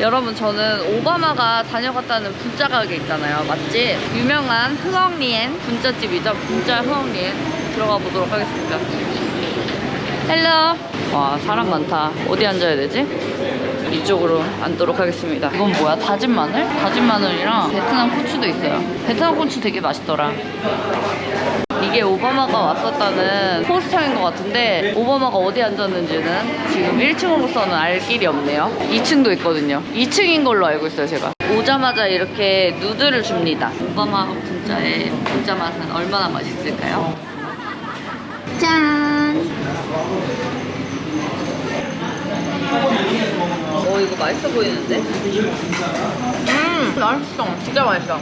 여러분 저는 오바마가 다녀갔다는 분짜 가게 있잖아요. 맛집 유명한 흐엉리엔 분짜집이죠? 분짜 흐엉리엔. 들어가 보도록 하겠습니다. 헬로. 와 사람 많다. 어디 앉아야 되지? 이쪽으로 앉도록 하겠습니다. 이건 뭐야? 다진 마늘? 다진 마늘이랑 베트남 고추도 있어요. 베트남 고추 되게 맛있더라 이게 오바마가 왔었다는 포스터인 것 같은데 오바마가 어디 앉았는지는 지금 1층으로서는 알 길이 없네요 2층도 있거든요 2층인 걸로 알고 있어요 제가 오자마자 이렇게 누드를 줍니다 오바마 분짜의 분짜 맛은 얼마나 맛있을까요? 짠! 어 이거 맛있어 보이는데? 음 맛있어 진짜 맛있어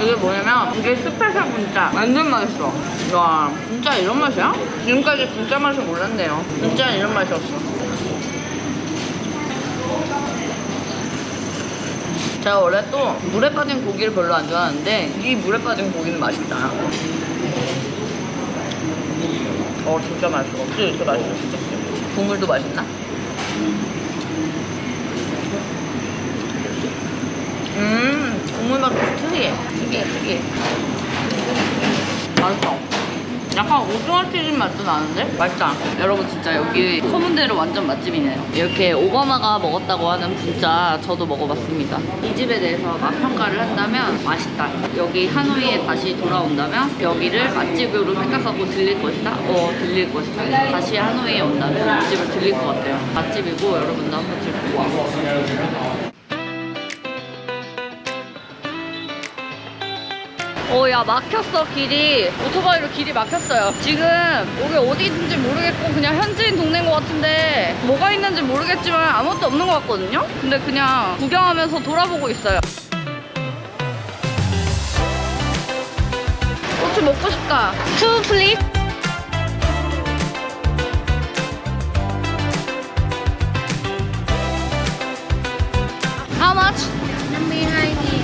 이게 뭐냐면 이게 스페셜 분짜 완전 맛있어. 와 진짜 이런 맛이야? 지금까지 분짜 맛을 몰랐네요. 진짜 이런 맛이었어. 제가 원래 또 물에 빠진 고기를 별로 안 좋아하는데 이 물에 빠진 고기는 맛있다. 어 진짜 맛있어. 진짜 맛있어 진짜. 국물도 맛있나? 음 국물 맛도 특이해 특이해 특이해 맛있어. 약간 오징어 튀김 맛도 나는데? 맛있다 여러분 진짜 여기 소문대로 완전 맛집이네요. 이렇게 오바마가 먹었다고 하는 분짜 저도 먹어봤습니다. 이 집에 대해서 맛 평가를 한다면 맛있다. 여기 하노이에 다시 돌아온다면 여기를 맛집으로 생각하고 들릴 것이다? 어 들릴 것이다. 다시 하노이에 온다면 이 집을 들릴 것 같아요. 맛집이고 여러분도 한 번쯤 보고 와보세요 어 야 막혔어 길이. 오토바이로 길이 막혔어요. 지금 여기 어디 있는지 모르겠고 그냥 현지인 동네인 것 같은데 뭐가 있는지 모르겠지만 아무것도 없는 것 같거든요? 근데 그냥 구경하면서 돌아보고 있어요. 어, 고추 먹고 싶다. 투 플리즈. How much? 19.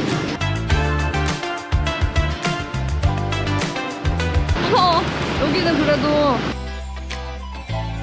여기는 그래도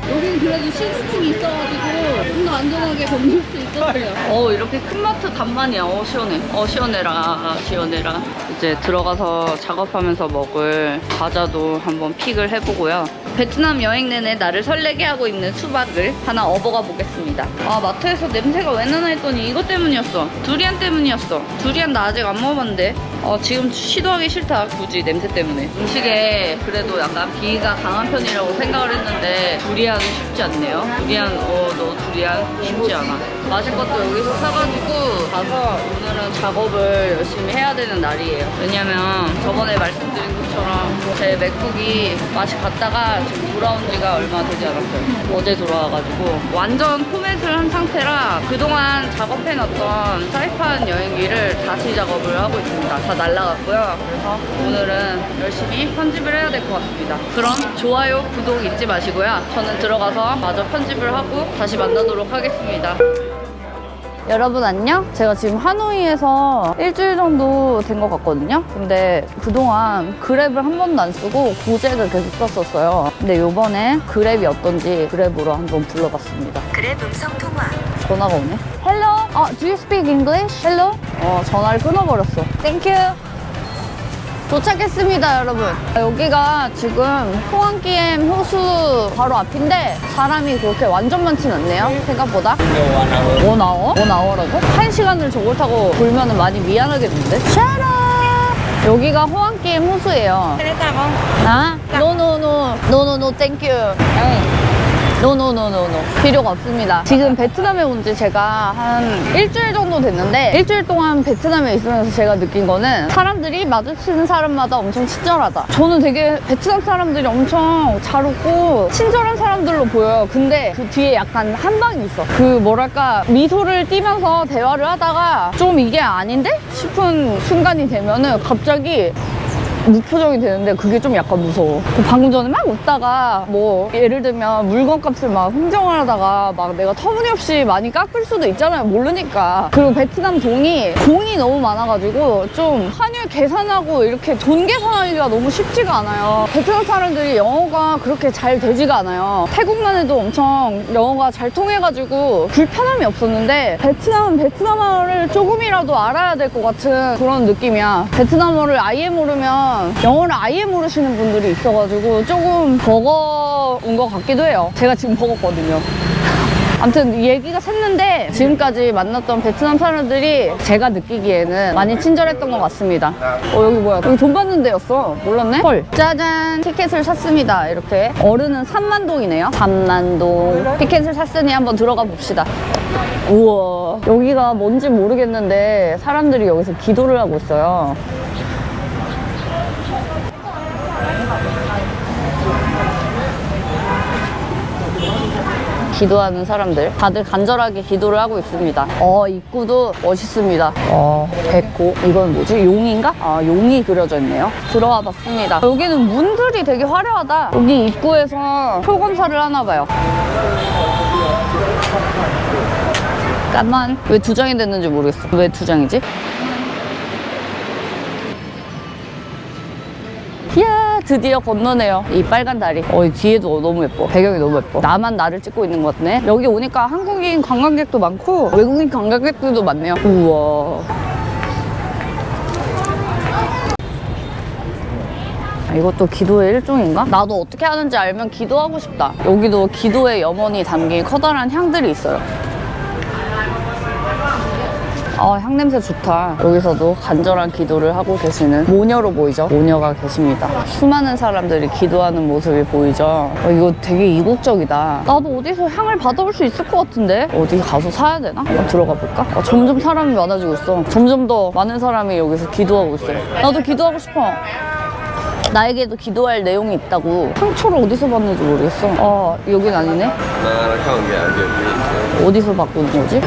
여기는 그래도 시스템이 있어가지고 좀 더 안전하게 건널 수 있었어요. 어 이렇게 큰 마트 간만이야. 어 시원해. 어 시원해라 시원해라. 이제 들어가서 작업하면서 먹을 과자도 한번 픽을 해보고요. 베트남 여행 내내 나를 설레게 하고 있는 수박을 하나 업어가 보겠습니다. 아 마트에서 냄새가 왜 나나 했더니 이것 때문이었어. 두리안 때문이었어. 두리안 나 아직 안 먹어봤는데 어, 지금 시도하기 싫다 굳이 냄새 때문에. 음식에 그래도 약간 비위가 강한 편이라고 생각을 했는데 두리안은 쉽지 않네요. 두리안 어 너 두리안 쉽지 않아. 마실 것도 여기서 사가지고 가서 오늘은 작업을 열심히 해야 되는 날이에요. 왜냐면 저번에 말씀드린 것처럼 제 맥북이 맛이 갔다가 지금 돌아온 지가 얼마 되지 않았어요. 어제 돌아와가지고. 완전 포맷을 한 상태라 그동안 작업해놨던 사이판 여행기를 다시 작업을 하고 있습니다. 다 날라갔고요. 그래서 오늘은 열심히 편집을 해야 될 것 같습니다. 그럼 좋아요 구독 잊지 마시고요. 저는 들어가서 마저 편집을 하고 다시 만나도록 하겠습니다 여러분 안녕? 제가 지금 하노이에서 일주일 정도 된 것 같거든요. 근데 그동안 그랩을 한 번도 안 쓰고 고잭을 계속 썼었어요. 근데 요번에 그랩이 어떤지 그랩으로 한번 불러봤습니다. 그랩 음성 통화. 전화가 오네. Hello? 어, do you speak English? Hello? 어, 전화를 끊어버렸어. Thank you. 도착했습니다, 여러분. 여기가 지금 호안기엠 호수 바로 앞인데 사람이 그렇게 완전 많진 않네요, 생각보다. 원아워? 원아워라고? 한 시간을 저걸 타고 돌면 은 많이 미안하겠는데? 샤라! 여기가 호안기엠 호수예요. 아? 노노노. 노노노, 땡큐. 노노노노노 필요가 없습니다. 지금 베트남에 온 지 제가 한 일주일 정도 됐는데 일주일 동안 베트남에 있으면서 제가 느낀 거는 사람들이 마주치는 사람마다 엄청 친절하다. 저는 되게 베트남 사람들이 엄청 잘 웃고 친절한 사람들로 보여요. 근데 그 뒤에 약간 한 방이 있어. 그 뭐랄까 미소를 띠면서 대화를 하다가 좀 이게 아닌데 싶은 순간이 되면은 갑자기 무표정이 되는데 그게 좀 약간 무서워. 그 방금 전에 막 웃다가 뭐 예를 들면 물건 값을 막 흥정을 하다가 막 내가 터무니없이 많이 깎을 수도 있잖아요. 모르니까. 그리고 베트남 동이 공이 너무 많아가지고 좀 환율 계산하고 이렇게 돈 계산하기가 너무 쉽지가 않아요. 베트남 사람들이 영어가 그렇게 잘 되지가 않아요. 태국만 해도 엄청 영어가 잘 통해가지고 불편함이 없었는데 베트남은 베트남어를 조금이라도 알아야 될 것 같은 그런 느낌이야. 베트남어를 아예 모르면 영어를 아예 모르시는 분들이 있어가지고 조금 버거운 것 같기도 해요. 제가 지금 버겁거든요. 아무튼 얘기가 샜는데 지금까지 만났던 베트남 사람들이 제가 느끼기에는 많이 친절했던 것 같습니다. 어 여기 뭐야? 여기 돈 받는 데였어. 몰랐네? 헐. 짜잔. 티켓을 샀습니다. 이렇게. 어른은 3만 동이네요. 3만 동. 티켓을 샀으니 한번 들어가 봅시다. 우와. 여기가 뭔지 모르겠는데 사람들이 여기서 기도를 하고 있어요. 기도하는 사람들 다들 간절하게 기도를 하고 있습니다. 어 입구도 멋있습니다. 어 백호 이건 뭐지 용인가? 아 용이 그려져 있네요. 들어와 봤습니다. 여기는 문들이 되게 화려하다. 여기 입구에서 표 검사를 하나 봐요. 까만 왜 두 장이 됐는지 모르겠어. 왜 두 장이지? 이야 드디어 건너네요. 이 빨간 다리. 어, 이 뒤에도 너무 예뻐. 배경이 너무 예뻐. 나만 나를 찍고 있는 것 같네. 여기 오니까 한국인 관광객도 많고 외국인 관광객들도 많네요. 우와. 아, 이것도 기도의 일종인가? 나도 어떻게 하는지 알면 기도하고 싶다. 여기도 기도의 염원이 담긴 커다란 향들이 있어요 아, 향냄새 좋다. 여기서도 간절한 기도를 하고 계시는 모녀로 보이죠? 모녀가 계십니다. 수많은 사람들이 기도하는 모습이 보이죠? 어, 이거 되게 이국적이다. 나도 어디서 향을 받아올 수 있을 것 같은데? 어디 가서 사야 되나? 한번 들어가 볼까? 어, 점점 사람이 많아지고 있어. 점점 더 많은 사람이 여기서 기도하고 있어요. 나도 기도하고 싶어. 나에게도 기도할 내용이 있다고. 상처를 어디서 받는지 모르겠어. 어, 여긴 아니네? 어디서 바꾸는 거지?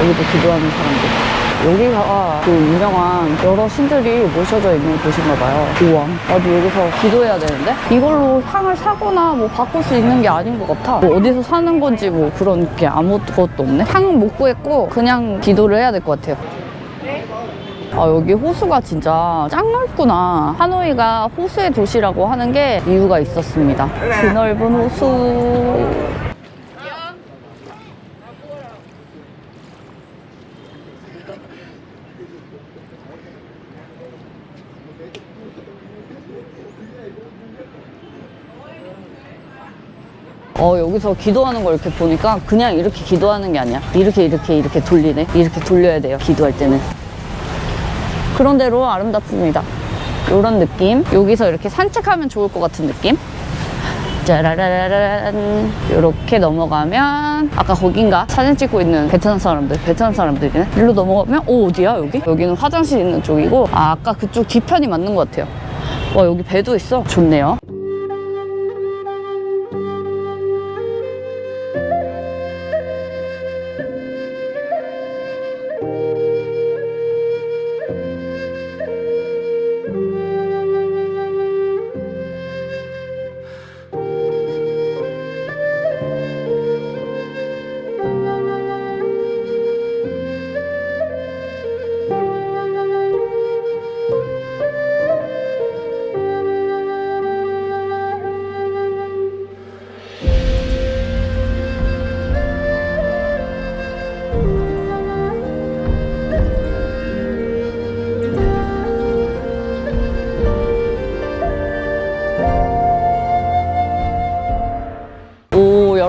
여기도 기도하는 사람들. 여기가 그 유명한 여러 신들이 모셔져 있는 곳인가 봐요. 우와. 나도 여기서 기도해야 되는데? 이걸로 향을 사거나 뭐 바꿀 수 있는 게 아닌 것 같아. 뭐 어디서 사는 건지 뭐 그런 게 아무것도 없네. 향은 못 구했고 그냥 기도를 해야 될 것 같아요. 아, 여기 호수가 진짜 짱 넓구나. 하노이가 호수의 도시라고 하는 게 이유가 있었습니다. 그 넓은 호수. 어, 여기서 기도하는 걸 이렇게 보니까 그냥 이렇게 기도하는 게 아니야. 이렇게, 이렇게, 이렇게 돌리네. 이렇게 돌려야 돼요. 기도할 때는. 그런 대로 아름답습니다. 이런 느낌. 여기서 이렇게 산책하면 좋을 것 같은 느낌. 짜라라라란. 이렇게 넘어가면 아까 거긴가? 사진 찍고 있는 베트남 사람들 베트남 사람들이네. 일로 넘어가면 오 어디야 여기? 여기는 화장실 있는 쪽이고 아 아까 그쪽 뒤편이 맞는 것 같아요. 와 여기 배도 있어. 좋네요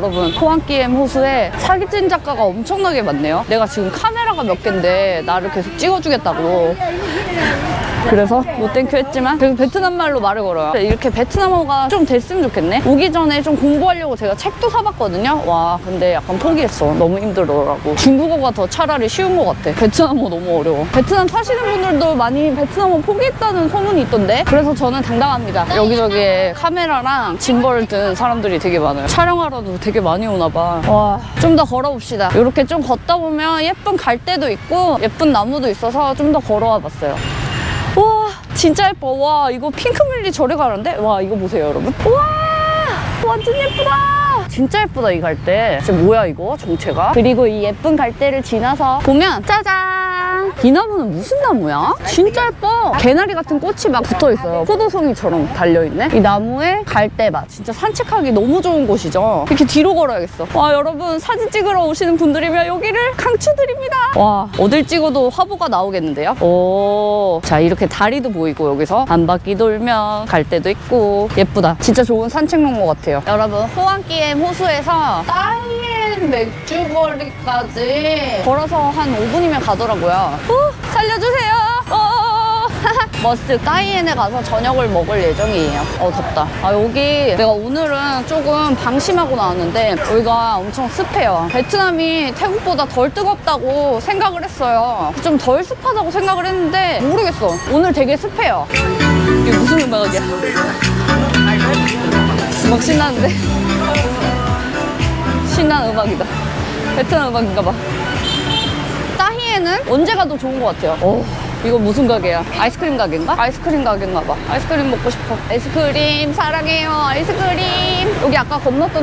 여러분 포항기엠 호수에 사기친 작가가 엄청나게 많네요. 내가 지금 카메라가 몇 갠데 나를 계속 찍어주겠다고 그래서 노땡큐 했지만 그래도 베트남 말로 말을 걸어요. 이렇게 베트남어가 좀 됐으면 좋겠네. 오기 전에 좀 공부하려고 제가 책도 사봤거든요. 와 근데 약간 포기했어. 너무 힘들더라고. 중국어가 더 차라리 쉬운 것 같아. 베트남어 너무 어려워. 베트남 사시는 분들도 많이 베트남어 포기했다는 소문이 있던데? 그래서 저는 당당합니다. 여기저기에 카메라랑 짐벌을 든 사람들이 되게 많아요. 촬영하러도 되게 많이 오나 봐와좀 더 걸어봅시다. 이렇게 좀 걷다 보면 예쁜 갈대도 있고 예쁜 나무도 있어서 좀 더 걸어와 봤어요. 와 진짜 예뻐. 와 이거 핑크뮬리 저리 가는데? 와 이거 보세요 여러분. 와 완전 예쁘다. 진짜 예쁘다 이 갈대. 진짜 뭐야 이거 정체가? 그리고 이 예쁜 갈대를 지나서 보면 짜잔 이 나무는 무슨 나무야? 진짜 예뻐. 개나리 같은 꽃이 막 붙어 있어요. 포도송이처럼 달려있네. 이 나무에 갈대밭. 진짜 산책하기 너무 좋은 곳이죠. 이렇게 뒤로 걸어야겠어. 와 여러분 사진 찍으러 오시는 분들이면 여기를 강추드립니다. 와 어딜 찍어도 화보가 나오겠는데요? 오 자 이렇게 다리도 보이고 여기서 한 바퀴 돌면 갈대도 있고. 예쁘다. 진짜 좋은 산책로인 것 같아요. 여러분 호안기엠 호수에서 따이엔 맥주거리까지 걸어서 한 5분이면 가더라고요 후, 살려주세요 어. 머스 까이엔에 가서 저녁을 먹을 예정이에요. 어 덥다. 아 여기 내가 오늘은 조금 방심하고 나왔는데 여기가 엄청 습해요. 베트남이 태국보다 덜 뜨겁다고 생각을 했어요. 좀 덜 습하다고 생각을 했는데 모르겠어. 오늘 되게 습해요. 이게 무슨 음악이야? 음악 신나는데? 신나는 음악이다. 베트남 음악인가 봐. 따히에는 언제 가도 좋은 것 같아요. 오, 이거 무슨 가게야? 아이스크림 가게인가? 아이스크림 가게인가 봐. 아이스크림 먹고 싶어. 아이스크림 사랑해요. 아이스크림. 여기 아까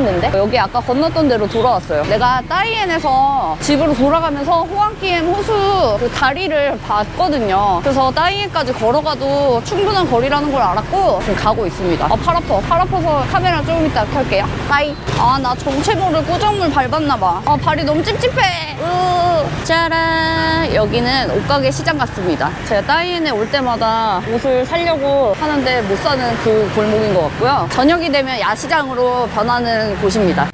데인데? 여기 아까 건넜던 데로 돌아왔어요. 내가 따이엔에서 집으로 돌아가면서 호안기엠 호수 그 다리를 봤거든요. 그래서 따이엔까지 걸어가도 충분한 거리라는 걸 알았고 지금 가고 있습니다. 아, 팔 아파. 팔 아파서 카메라 조금 이따 켤게요. 빠이. 아, 나 정체 모를 꾸정물 밟았나 봐. 아, 발이 너무 찝찝해. 으, 짜란. 여기는 옷가게 시장 같습니다. 제가 따이엔에 올 때마다 옷을 사려고 하는데 못 사는 그 골목인 것 같고요. 저녁이 되면 야시장으로 변하는 곳입니다.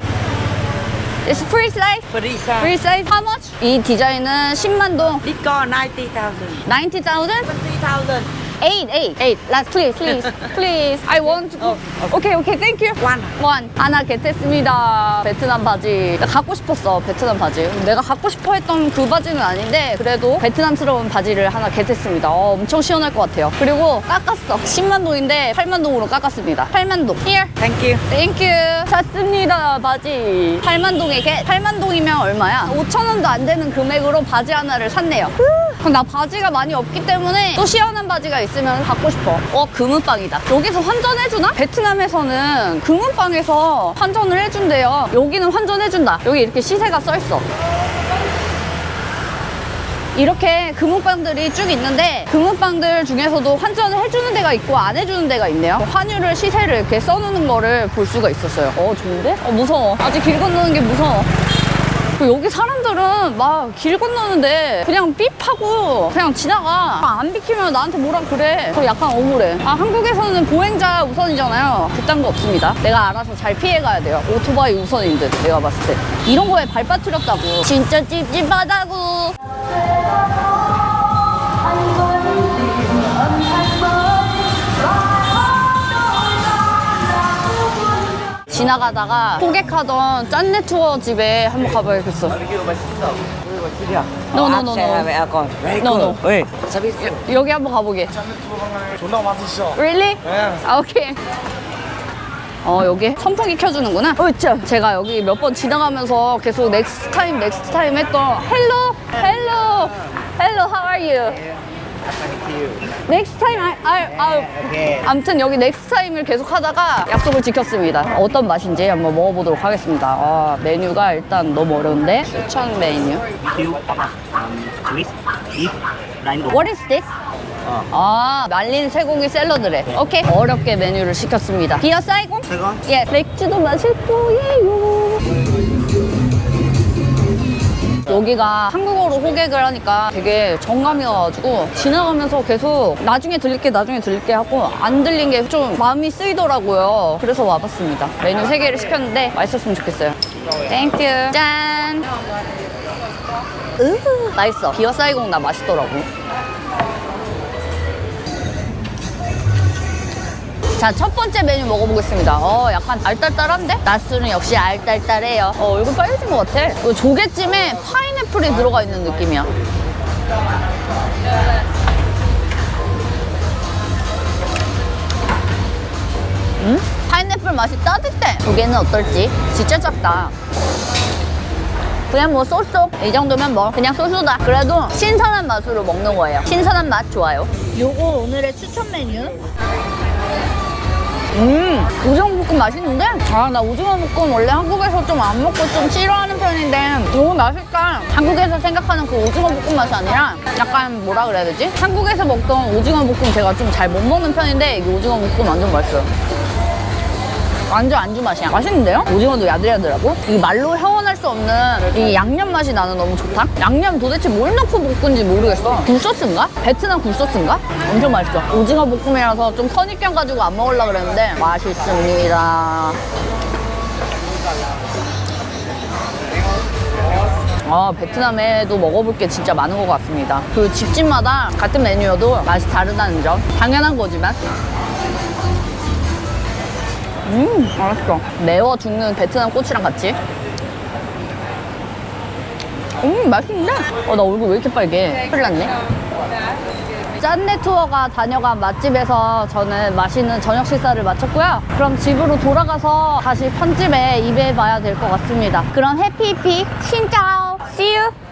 It's free size? Free size. Free size? How much? 이 디자인은 10만 동. Got 90,000. 90,000? 70,000. Eight, eight, eight. Last, please, please, please. I want. To... Okay, okay, thank you. One. 원 하나 겟했습니다. 베트남 바지. 나 갖고 싶었어, 베트남 바지. 내가 갖고 싶어 했던 그 바지는 아닌데, 그래도 베트남스러운 바지를 하나 겟했습니다. 어, 엄청 시원할 것 같아요. 그리고 깎았어. 10만 동인데 8만 동으로 깎았습니다. 8만 동. Here. Thank you. 땡큐. 샀습니다, 바지. 8만 동에 겟. 8만 동이면 얼마야? 5천 원도 안 되는 금액으로 바지 하나를 샀네요. 나 바지가 많이 없기 때문에 또 시원한 바지가 있 으면 갖고 싶어. 어, 금은빵이다. 여기서 환전해주나? 베트남에서는 금은빵에서 환전을 해준대요. 여기는 환전해준다. 여기 이렇게 시세가 써있어. 이렇게 금은빵들이 쭉 있는데 금은빵들 중에서도 환전을 해주는 데가 있고 안 해주는 데가 있네요. 환율을 시세를 이렇게 써놓는 거를 볼 수가 있었어요. 어 좋은데? 어 무서워. 아직 길 건너는 게 무서워. 그 여기 사람들은 막 길 건너는데 그냥 삐하고 그냥 지나가. 안 비키면 나한테 뭐라 그래? 저 약간 억울해. 아 한국에서는 보행자 우선이잖아요. 그딴 거 없습니다. 내가 알아서 잘 피해가야 돼요. 오토바이 우선인 듯 내가 봤을 때. 이런 거에 발 빠뜨렸다고. 진짜 찝찝하다고 지나가다가 호객하던 짠내 투어 집에 한번 가봐야겠어 No, no, no, no. No, no. Ê, 여기 한번 가보게. 존나 맛있어. Really? 네. 아, 오케이. 어, 여기 선풍기 켜주는구나. 어짜 제가 여기 몇 번 지나가면서 계속 넥스트 타임, 넥스트 타임 했던 헬로, 헬로, 헬로, how are you? 넥스트 타임, 아, 아, 아. 아무튼 여기 넥스트 타임을 계속 하다가 약속을 지켰습니다. 어떤 맛인지 한번 먹어보도록 하겠습니다. 아, 메뉴가 일단 너무 어려운데. 추천 메뉴. Rainbow. What is this? 아, 말린 쇠고기 샐러드래. 오케이. 어렵게 메뉴를 시켰습니다. 비어 사이공? 예, 맥주도 마실 거예요. 여기가 한국어로 호객을 하니까 되게 정감이 와가지고 지나가면서 계속 나중에 들릴게 나중에 들릴게 하고 안 들린 게 좀 마음이 쓰이더라고요. 그래서 와봤습니다. 메뉴 세개를 시켰는데 맛있었으면 좋겠어요. 땡큐. 짠. 으 맛있어. 비어 사이공 나 맛있더라고. 자, 첫 번째 메뉴 먹어보겠습니다. 어, 약간 알딸딸한데? 낮술은 역시 알딸딸해요. 어, 얼굴 빨개진 것 같아. 이거 조개찜에 파인애플이 들어가 있는 느낌이야. 음? 파인애플 맛이 따뜻해. 조개는 어떨지? 진짜 작다. 그냥 뭐 쏘쏘 이 정도면 뭐 그냥 쏘쏘다 그래도 신선한 맛으로 먹는 거예요 신선한 맛 좋아요 요거 오늘의 추천 메뉴 음 오징어 볶음 맛있는데? 아 나 오징어 볶음 원래 한국에서 좀 안 먹고 좀 싫어하는 편인데 너무 맛있다 한국에서 생각하는 그 오징어 볶음 맛이 아니라 약간 뭐라 그래야 되지? 한국에서 먹던 오징어 볶음 제가 좀 잘 못 먹는 편인데 이 오징어 볶음 완전 맛있어요 완전 안주 맛이야. 맛있는데요? 오징어도 야들야들하고 이 말로 형언할 수 없는 이 양념 맛이 나는 너무 좋다. 양념 도대체 뭘 넣고 볶은지 모르겠어. 굴소스인가? 베트남 굴소스인가? 엄청 맛있어. 오징어 볶음이라서 좀 선입견 가지고 안 먹으려고 그랬는데 맛있습니다. 아, 베트남에도 먹어볼 게 진짜 많은 것 같습니다. 그 집집마다 같은 메뉴여도 맛이 다르다는 점. 당연한 거지만. 음, 맛있어. 매워 죽는 베트남 꼬치랑 같이. 음, 맛있는데? 어, 나 얼굴 왜 이렇게 빨개? 큰일 났네. 짠내 투어가 다녀간 맛집에서 저는 맛있는 저녁 식사를 마쳤고요. 그럼 집으로 돌아가서 다시 편집에 입에 봐야 될 것 같습니다. 그럼 해피피 신짜오! See you!